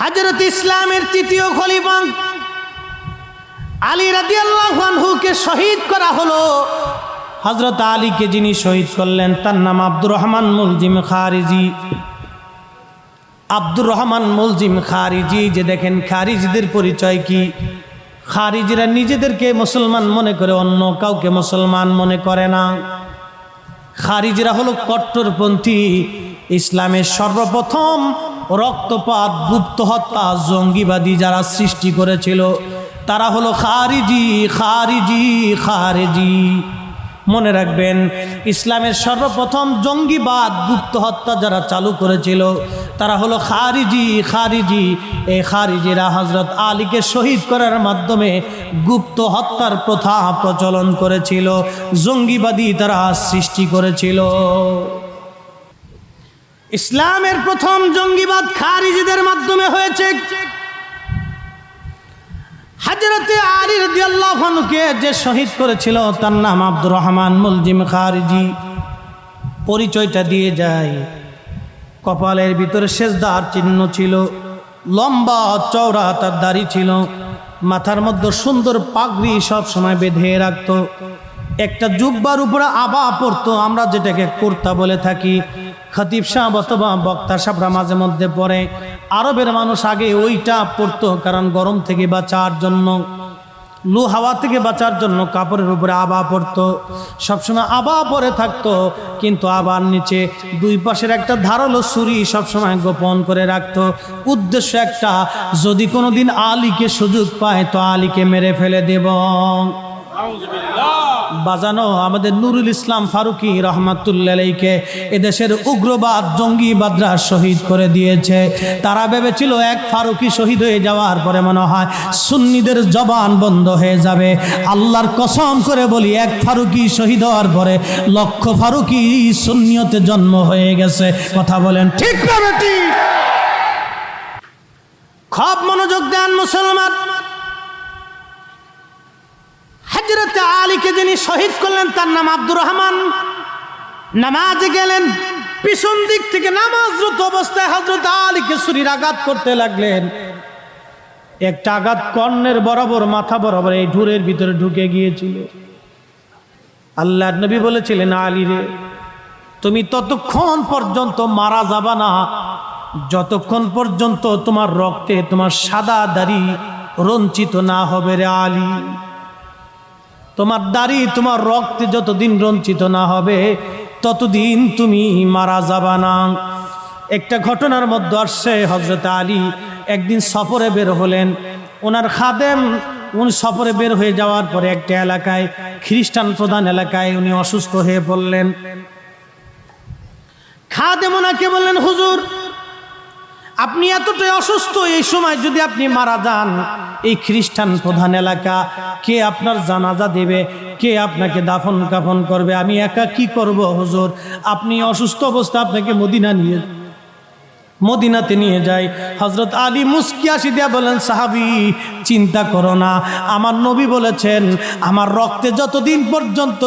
হাজরত ইসলামের তৃতীয় খলিফা আলী রাদি আল্লাহকে শহীদ করা হলো। হজরত আলীকে যিনি শহীদ করলেন, তার নাম আব্দুর রহমান মুলজিম খারিজি। আব্দুর রহমান মুলজিম খারিজি, যে দেখেন খারিজিদের পরিচয় কি? খারিজিরা নিজেদেরকে মুসলমান মনে করে, অন্য কাউকে মুসলমান মনে করে না। খারিজিরা হলো কট্টরপন্থী, ইসলামের সর্বপ্রথম রক্তপাত, গুপ্ত হত্যা, জঙ্গিবাদী যারা সৃষ্টি করেছিল, তারা হলো খারিজি খারিজি খারিজি। মনে রাখবেন, ইসলামের সর্বপ্রথম জঙ্গিবাদ, গুপ্ত হত্যা যারা চালু করেছিল, তারা হলো খারিজি খারিজি। এই খারিজিরা হজরত আলীকে শহীদ করার মাধ্যমে গুপ্ত হত্যার প্রথা প্রচলন করেছিল, জঙ্গিবাদী তারা সৃষ্টি করেছিল। ইসলামের প্রথম জঙ্গিবাদ খারিজিদের মাধ্যমে হয়েছে। হাজরতে আলী রাদিয়াল্লাহুকে যে শহীদ করেছিল, তার নাম আব্দুর রহমান মুলজিম খারিজি। পরিচয়টা দিয়ে যায় কপালের ভিতরে শেষদার চিহ্ন ছিল, লম্বা চওড়া তার দাড়ি ছিল, মাথার মধ্যে সুন্দর পাগড়ি সব সময় বেঁধে রাখতো। একটা জুব্বার উপরে আবা পড়তো আমরা যেটাকে কুর্তা বলে থাকি। খতিব সাহেব অথবা বক্তা সাহরা মাঝে মধ্যে পড়ে। আরবের মানুষ আগে ওইটা পড়তো, কারণ গরম থেকে বাঁচার জন্য, লু হাওয়া থেকে বাঁচার জন্য কাপড়ের উপরে আবা পড়তো। সবসময় আবা পরে থাকতো, কিন্তু আবার নিচে দুই পাশের একটা ধারালো ছুরি সবসময় গোপন করে রাখতো। উদ্দেশ্য একটা, যদি কোনোদিন আলীকে সুযোগ পায়, তো আলীকে মেরে ফেলে দেব। বাজানো আমাদের নুরুল ইসলাম ফারুকি রহমাতুল্লাহকে এদেশের উগ্রবাদ জঙ্গিবাদরা শহীদ করে দিয়েছে। তারা ভেবেছিল এক ফারুকি শহীদ হয়ে যাওয়ার পরে মনে হয় সুন্নিদের জবান বন্ধ হয়ে যাবে। আল্লাহর কসম করে বলি, এক ফারুকি শহীদ হওয়ার পরে লক্ষ ফারুকি সুন্নিয়তে জন্ম হয়ে গেছে। কথা বলেন ঠিক না বেটি? খুব মনোযোগ দেন মুসলমান। হজরত আলীকে যিনি শহীদ করলেন, তার নাম আব্দুর রহমান। নামাজে গেলেন, পিছন দিক থেকে নামাজরত অবস্থায় হজরত আলীকে ছুরির আঘাত করতে লাগলেন। একটা আঘাত কর্ণের বরাবর, মাথা বরাবর, এই ঢুরের ভিতরে ঢুকে গিয়েছিল। আল্লাহ নবী বলেছিলেন, আলী রে, তুমি ততক্ষণ পর্যন্ত মারা যাবা না। যতক্ষণ পর্যন্ত তোমার রক্তে তোমার সাদা দাড়ি রঞ্চিত না হবে রে আলী। তোমার দাড়ি, তোমার রক্তে যতদিন রঞ্চিত না হবে, ততদিন তুমি মারা যাবা না। একটা ঘটনার মধ্যে আসছে হজরত আলী। একদিন সফরে বের হলেন। ওনার খাদেম, উনি সফরে বের হয়ে যাওয়ার পরে একটা এলাকায়, খ্রিস্টান প্রধান এলাকায় উনি অসুস্থ হয়ে পড়লেন। খাদেম ওনাকে বললেন, হুজুর আপনি এতটাই অসুস্থ, এই সময় যদি আপনি মারা যান, এই খ্রিস্টান প্রধান এলাকা, কে আপনার জানাজা দেবে, কে আপনাকে দাফন কাফন করবে, আমি একা কি করব, হুজুর? আপনি অসুস্থ অবস্থা আপনাকে মদিনা নিয়ে, মদিনাতে নিয়ে যাই হজরত আলী মুস্কি আসি দিয়া বলেন, সাহাবি, চিন্তা করো না, আমার নবী বলেছেন, আমার রক্তে যতদিন পর্যন্ত